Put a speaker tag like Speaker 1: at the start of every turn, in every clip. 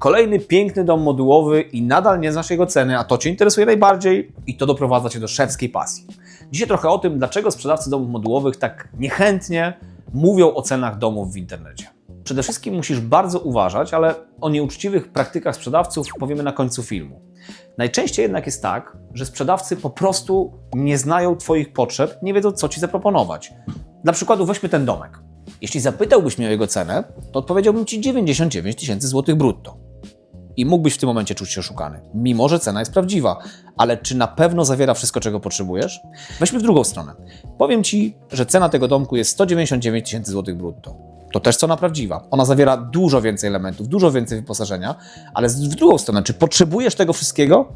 Speaker 1: Kolejny piękny dom modułowy i nadal nie znasz jego ceny, a to Cię interesuje najbardziej i to doprowadza Cię do szewskiej pasji. Dzisiaj trochę o tym, dlaczego sprzedawcy domów modułowych tak niechętnie mówią o cenach domów w internecie. Przede wszystkim musisz bardzo uważać, ale o nieuczciwych praktykach sprzedawców powiemy na końcu filmu. Najczęściej jednak jest tak, że sprzedawcy po prostu nie znają Twoich potrzeb, nie wiedzą, co Ci zaproponować. Dla przykładu weźmy ten domek. Jeśli zapytałbyś mnie o jego cenę, to odpowiedziałbym Ci 99 tysięcy złotych brutto. I mógłbyś w tym momencie czuć się oszukany, mimo że cena jest prawdziwa. Ale czy na pewno zawiera wszystko, czego potrzebujesz? Weźmy w drugą stronę. Powiem Ci, że cena tego domku jest 199 tysięcy złotych brutto. To też cena prawdziwa. Ona zawiera dużo więcej elementów, dużo więcej wyposażenia, ale w drugą stronę, czy potrzebujesz tego wszystkiego?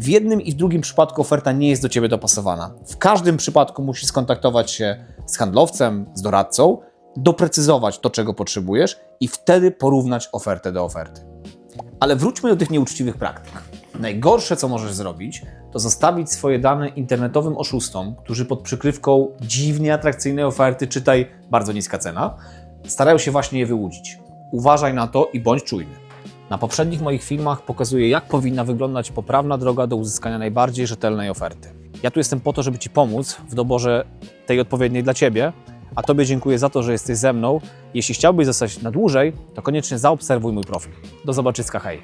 Speaker 1: W jednym i w drugim przypadku oferta nie jest do Ciebie dopasowana. W każdym przypadku musisz skontaktować się z handlowcem, z doradcą, doprecyzować to, czego potrzebujesz i wtedy porównać ofertę do oferty. Ale wróćmy do tych nieuczciwych praktyk. Najgorsze, co możesz zrobić, to zostawić swoje dane internetowym oszustom, którzy pod przykrywką dziwnie atrakcyjnej oferty, czytaj bardzo niska cena, starają się właśnie je wyłudzić. Uważaj na to i bądź czujny. Na poprzednich moich filmach pokazuję, jak powinna wyglądać poprawna droga do uzyskania najbardziej rzetelnej oferty. Ja tu jestem po to, żeby Ci pomóc w doborze tej odpowiedniej dla Ciebie, a Tobie dziękuję za to, że jesteś ze mną. Jeśli chciałbyś zostać na dłużej, to koniecznie zaobserwuj mój profil. Do zobaczyska, hej!